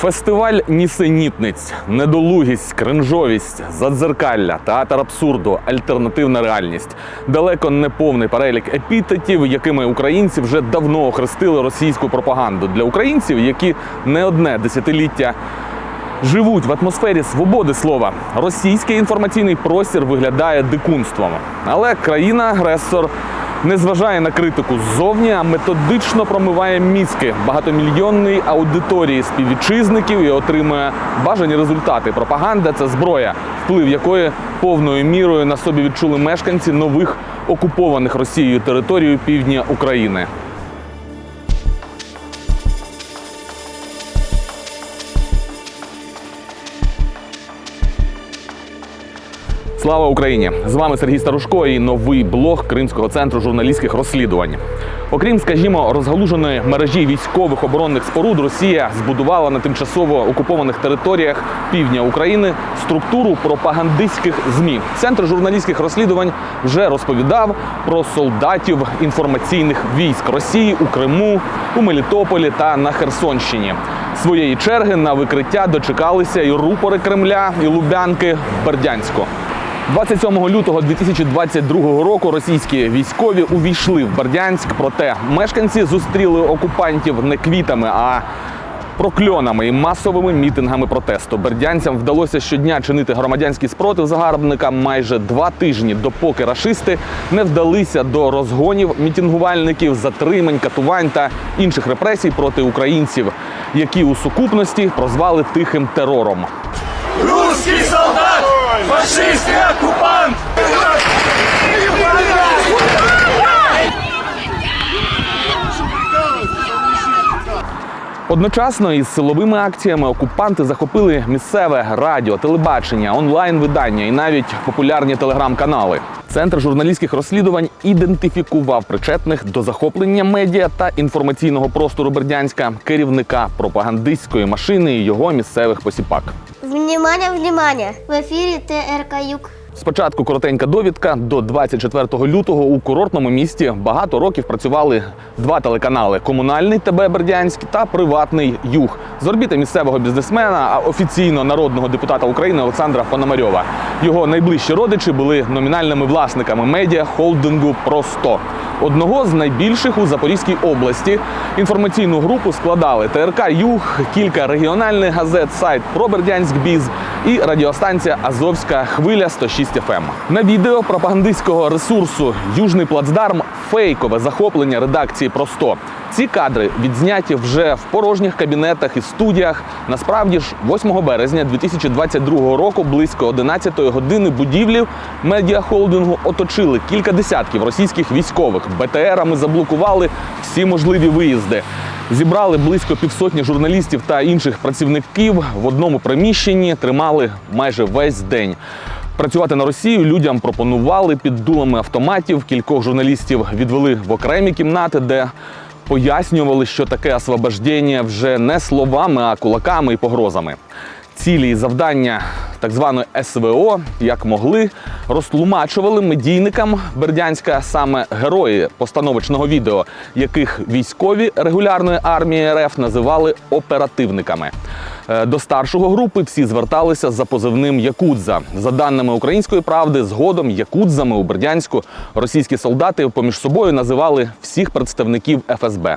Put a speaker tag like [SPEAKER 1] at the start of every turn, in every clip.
[SPEAKER 1] Фестиваль нісенітниць, недолугість, кринжовість, задзеркалля, театр абсурду, альтернативна реальність. Далеко не повний перелік епітетів, якими українці вже давно охрестили російську пропаганду для українців, які не одне десятиліття живуть в атмосфері свободи слова. Російський інформаційний простір виглядає дикунством, але країна-агресор не зважає на критику ззовні, а методично промиває мізки багатомільйонної аудиторії співвітчизників і отримує бажані результати. Пропаганда це зброя, вплив якої повною мірою на собі відчули мешканці нових окупованих Росією територій півдня України. Слава Україні! З вами Сергій Старушко і новий блог Кримського центру журналістських розслідувань. Окрім, скажімо, розгалуженої мережі військових оборонних споруд, Росія збудувала на тимчасово окупованих територіях півдня України структуру пропагандистських змі. Центр журналістських розслідувань вже розповідав про солдатів інформаційних військ Росії у Криму, у Мелітополі та на Херсонщині. Своєї черги на викриття дочекалися і рупори Кремля, і Лубянки в Бердянську. 27 лютого 2022 року російські військові увійшли в Бердянськ. Проте мешканці зустріли окупантів не квітами, а прокльонами і масовими мітингами протесту. Бердянцям вдалося щодня чинити громадянський спротив загарбникам майже два тижні, допоки рашисти не вдалися до розгонів мітингувальників, затримань, катувань та інших репресій проти українців, які у сукупності прозвали тихим терором.
[SPEAKER 2] Русский солдат! Фашистский оккупант!
[SPEAKER 1] Одночасно із силовими акціями окупанти захопили місцеве радіо, телебачення, онлайн-видання і навіть популярні телеграм-канали. Центр журналістських розслідувань ідентифікував причетних до захоплення медіа та інформаційного простору Бердянська керівника пропагандистської машини і його місцевих посіпак.
[SPEAKER 3] Внимание, внимание! В ефірі ТРК Юг.
[SPEAKER 1] Спочатку коротенька довідка. До 24 лютого у курортному місті багато років працювали два телеканали: комунальний ТБ Бердянськ та приватний Юг з орбіти місцевого бізнесмена, а офіційно народного депутата України Олександра Пономарьова. Його найближчі родичі були номінальними власниками медіа холдингу Просто одного з найбільших у Запорізькій області. Інформаційну групу складали ТРК Юг, кілька регіональних газет, сайт про Бердянськ Біз і радіостанція Азовська хвиля 106 FM. На відео пропагандистського ресурсу Южний плацдарм фейкове захоплення редакції Просто. Ці кадри відзняті вже в порожніх кабінетах і студіях. Насправді ж, 8 березня 2022 року, близько 11 години будівлі медіахолдингу оточили кілька десятків російських військових. БТРами заблокували всі можливі виїзди. Зібрали близько півсотні журналістів та інших працівників в одному приміщенні, тримали майже весь день. Працювати на Росію людям пропонували під дулами автоматів. Кількох журналістів відвели в окремі кімнати, де пояснювали, що таке освобождення вже не словами, а кулаками і погрозами. Цілі і завдання так званої СВО, як могли, розтлумачували медійникам Бердянська саме герої постановочного відео, яких військові регулярної армії РФ називали оперативниками. Е, До старшого групи всі зверталися за позивним Якудза. За даними української правди, згодом якудзами у Бердянську російські солдати поміж собою називали всіх представників ФСБ.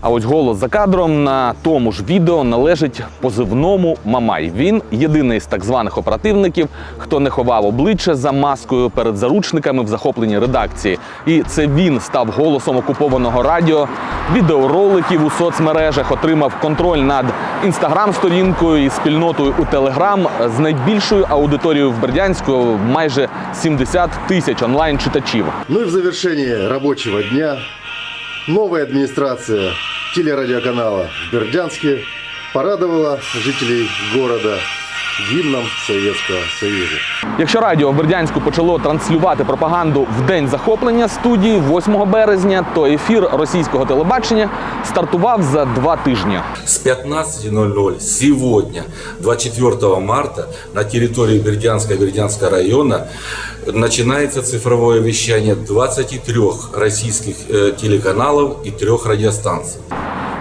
[SPEAKER 1] А ось голос за кадром на тому ж відео належить позивному Мамай. Він єдиний з так званих оперативників, хто не ховав обличчя за маскою перед заручниками в захопленій редакції. І це він став голосом окупованого радіо, відеороликів у соцмережах, отримав контроль над інстаграм-сторінкою і спільнотою у Телеграм з найбільшою аудиторією в Бердянську майже 70 тисяч онлайн-читачів.
[SPEAKER 4] Ну и в завершении рабочего дня новая администрация телерадиоканала в Бердянске порадовала жителей города гимном Советского Союза.
[SPEAKER 1] Якщо радіо в Бердянську почало транслювати пропаганду в день захоплення студії 8 березня, то ефір російського телебачення стартував за два тижні.
[SPEAKER 5] С 15.00 сегодня, 24 марта, на территории Бердянска и Бердянского района начинается цифровое вещание 23 российских э, телеканалов и трех радиостанций.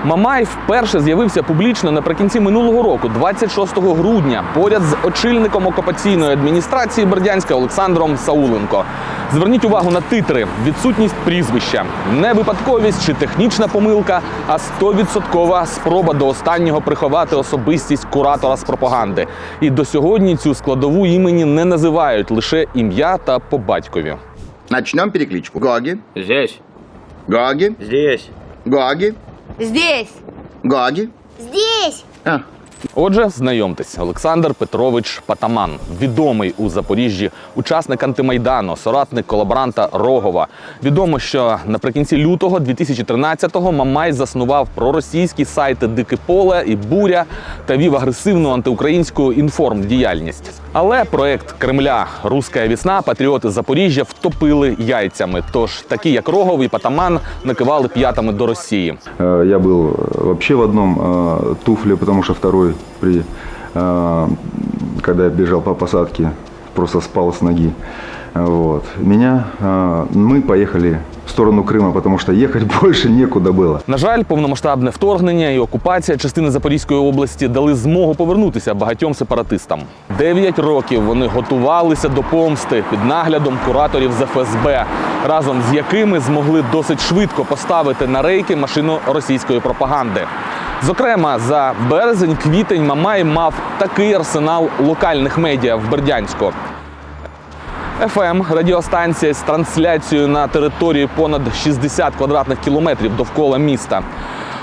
[SPEAKER 1] Мамай вперше з'явився публічно наприкінці минулого року, 26 грудня, поряд з очільником окупаційної адміністрації Бердянська Олександром Сауленко. Зверніть увагу на титри: відсутність прізвища, не випадковість чи технічна помилка, а 100% спроба до останнього приховати особистість куратора з пропаганди. І до сьогодні цю складову імені не називають лише ім'я та по батькові.
[SPEAKER 6] Начнем перекличку. Гоги,
[SPEAKER 7] Здесь.
[SPEAKER 6] Гоги,
[SPEAKER 7] Здесь.
[SPEAKER 6] Гоги,
[SPEAKER 3] Здесь.
[SPEAKER 6] Гаги.
[SPEAKER 3] Здесь.
[SPEAKER 6] А,
[SPEAKER 1] Отже, знайомтесь, Олександр Петрович Патаман, відомий у Запоріжжі учасник антимайдану, соратник колаборанта Рогова. Відомо, що наприкінці лютого 2013-го Мамай заснував проросійські сайти Дике поле і Буря та вів агресивну антиукраїнську інформдіяльність. Але проект Кремля Руська вісна патріоти Запоріжжя втопили яйцями. Тож такі, як Рогов і Патаман, накивали п'ятами до Росії.
[SPEAKER 8] Э, Я был э, вообще в одном э, туфле, потому что второй, при, э, когда я бежал по посадке, просто спал с ноги. Вот. Меня, э, мы поехали в сторону Крыма, потому что ехать больше некуда было.
[SPEAKER 1] На жаль, повномасштабне вторгнення і окупація частини Запорізької області дали змогу повернутися багатьом сепаратистам. Дев'ять років вони готувалися до помсти під наглядом кураторів з ФСБ, разом з якими змогли досить швидко поставити на рейки машину російської пропаганди. Зокрема, за березень-квітень Мамай мав такий арсенал локальних медіа в Бердянську. ФМ радіостанція з трансляцією на території понад 60 квадратних кілометрів довкола міста.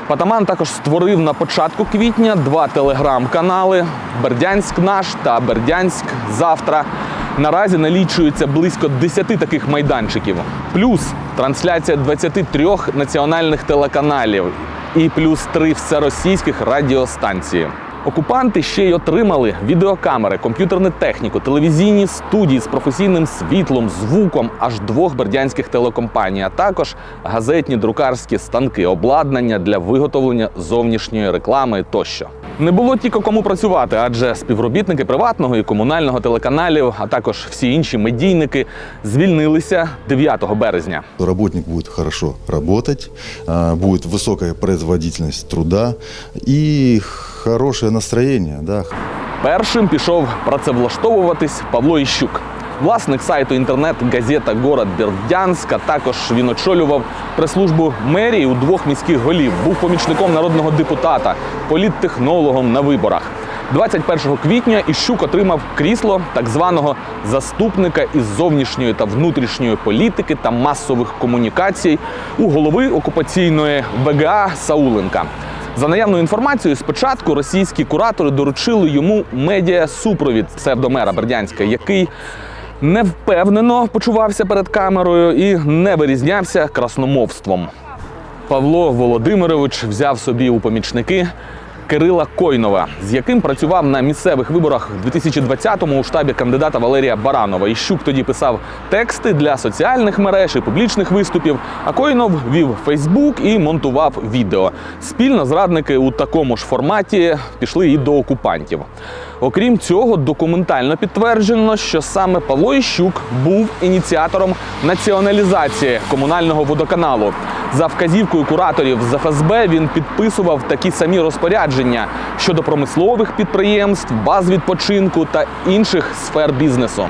[SPEAKER 1] Патаман також створив на початку квітня два телеграм-канали Бердянськ наш та Бердянськ завтра. Наразі налічується близько 10 таких майданчиків. Плюс трансляція 23 національних телеканалів і плюс три всеросійських радіостанції. Окупанти ще й отримали відеокамери, комп'ютерну техніку, телевізійні студії з професійним світлом, звуком аж двох бердянських телекомпаній, а також газетні друкарські станки, обладнання для виготовлення зовнішньої реклами тощо. Не було тільки кому працювати, адже співробітники приватного і комунального телеканалів, а також всі інші медійники звільнилися 9 березня.
[SPEAKER 9] Работник будет хорошо работать, а, будет высокая производительность труда и хорошее настроение. Да.
[SPEAKER 1] Першим пішов працевлаштовуватись Павло Іщук. Власник сайту інтернет-газета Город Бердянськ, а також він очолював прес-службу мерії у двох міських голів, був помічником народного депутата, політтехнологом на виборах. 21 квітня Іщук отримав крісло так званого заступника із зовнішньої та внутрішньої політики та масових комунікацій у голови окупаційної ВГА Сауленка. За наявною інформацією, спочатку російські куратори доручили йому медіа-супровід псевдомера Бердянська, який невпевнено почувався перед камерою і не вирізнявся красномовством. Павло Володимирович взяв собі у помічники Кирила Койнова, з яким працював на місцевих виборах в 2020-му у штабі кандидата Валерія Баранова. Іщук тоді писав тексти для соціальних мереж і публічних виступів. А Койнов вів Фейсбук і монтував відео. Спільно зрадники у такому ж форматі пішли і до окупантів. Окрім цього, документально підтверджено, що саме Павло Іщук був ініціатором націоналізації комунального водоканалу. За вказівкою кураторів з ФСБ він підписував такі самі розпорядження щодо промислових підприємств, баз відпочинку та інших сфер бізнесу.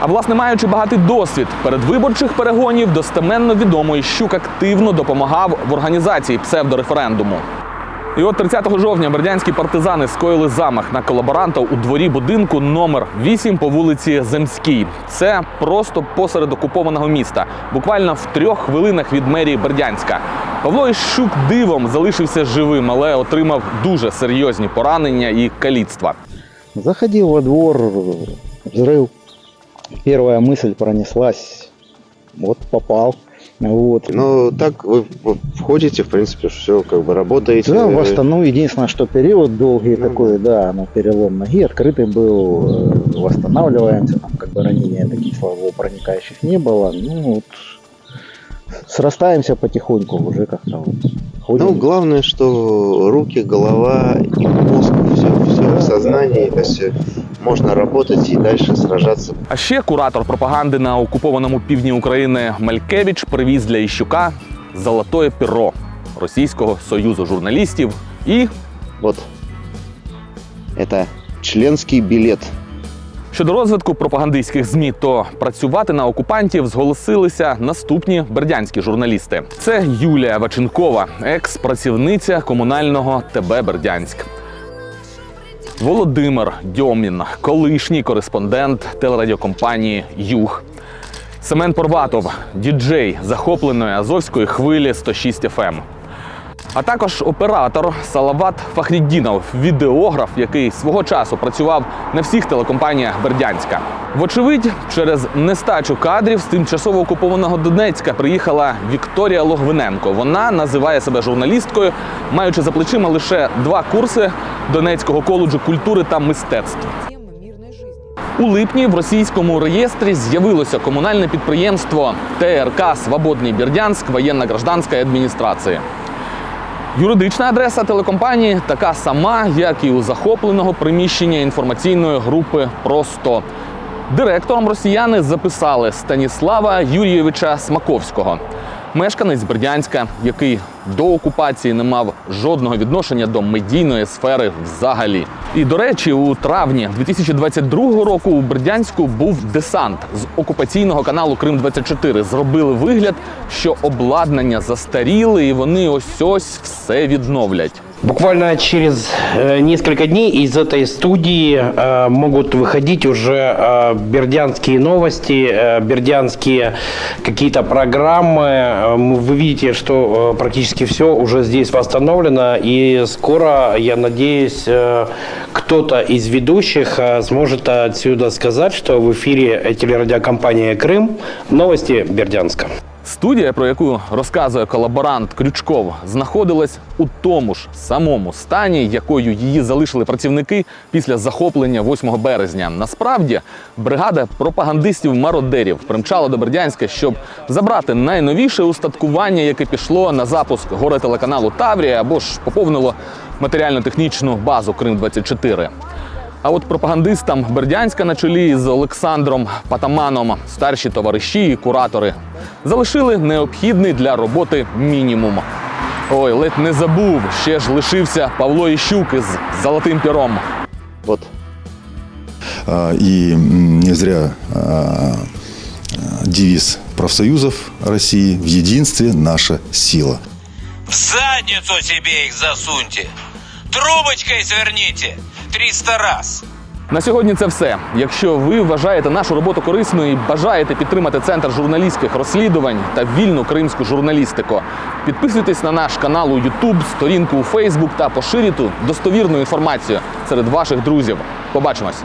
[SPEAKER 1] А власне, маючи багатий досвід передвиборчих перегонів, достеменно відомо, Іщук активно допомагав в організації псевдореферендуму. І от 30 жовтня бердянські партизани скоїли замах на колаборанта у дворі будинку номер 8 по вулиці Земській. Це просто посеред окупованого міста, буквально в трьох хвилинах від мерії Бердянська. Павло Іщук дивом залишився живим, але отримав дуже серйозні поранення і каліцтва.
[SPEAKER 10] Заходил во двор, взрыв. Первая мысль пронеслась. Вот попал. Вот.
[SPEAKER 11] Ну, так вы входите, в принципе, все как бы работаете.
[SPEAKER 10] Да, восстанов... Единственное, что период долгий такой, да, ну, перелом ноги открытый был, э, восстанавливаемся, там как бы ранения таких, слава богу, проникающих не было. Ну, вот, срастаемся потихоньку уже как-то вот. Ходим.
[SPEAKER 11] Ну, главное, что руки, голова и мозг все, все в сознании, то есть э, можно работать и дальше сражаться.
[SPEAKER 1] А ще куратор пропаганди на окупованому півдні України Малькевич привіз для Іщука золотое перо Російського союзу журналістів і
[SPEAKER 11] Вот. Это членский билет.
[SPEAKER 1] Щодо розвитку пропагандистських змі, то працювати на окупантів зголосилися наступні бердянські журналісти. Це Юлія Ваченкова, екс-працівниця комунального ТБ Бердянськ. Володимир Дьомін, колишній кореспондент телерадіокомпанії Юг. Семен Порватов, діджей захопленої азовської хвилі 106 FM. А також оператор Салават Фахріддінов, відеограф, який свого часу працював на всіх телекомпаніях Бердянська. Вочевидь, через нестачу кадрів з тимчасово окупованого Донецька приїхала Вікторія Логвиненко. Вона називає себе журналісткою, маючи за плечима лише два курси Донецького коледжу культури та мистецтв. У липні в російському реєстрі з'явилося комунальне підприємство ТРК Свободний Бердянськ воєнно-гражданської адміністрації. Юридична адреса телекомпанії така сама, як і у захопленого приміщення інформаційної групи Просто. Директором росіяни записали Станіслава Юрійовича Смаковського, мешканець Бердянська, який до окупації не мав жодного відношення до медійної сфери взагалі. І до речі, у травні 2022 року у Бердянську був десант з окупаційного каналу Крим 24 Зробили вигляд, що обладнання застаріли, і вони ось ось все відновлять.
[SPEAKER 7] Буквально через э, несколько дней из этой студии э, могут выходить уже э, бердянские новости, э, бердянские какие-то программы. Э, Вы видите, что э, практически все уже здесь восстановлено, и скоро, я надеюсь, э, кто-то из ведущих э, сможет отсюда сказать, что в эфире телерадиокомпания «Крым» новости Бердянска.
[SPEAKER 1] Студія, про яку розказує колаборант Крючков, знаходилась у тому ж самому стані, якою її залишили працівники після захоплення 8 березня. Насправді, бригада пропагандистів-мародерів примчала до Бердянська, щоб забрати найновіше устаткування, яке пішло на запуск горе телеканалу Таврія або ж поповнило матеріально-технічну базу Крим 24 а от пропагандистам Бердянська на чолі з Олександром Патаманом старші товариші і куратори залишили необхідний для роботи мінімум. Ой, ледь не забув, ще ж лишився Павло Іщук із золотим пером.
[SPEAKER 11] Вот.
[SPEAKER 9] А, И м, не зря а, а, девиз профсоюзов России «В единстве наша сила».
[SPEAKER 2] В задницу себе их засуньте. Трубочкой сверните. 300 раз.
[SPEAKER 1] На сьогодні це все. Якщо ви вважаєте нашу роботу корисною і бажаєте підтримати центр журналістських розслідувань та вільну кримську журналістику, підписуйтесь на наш канал у YouTube, сторінку у Facebook та поширюйте достовірну інформацію серед ваших друзів. Побачимось!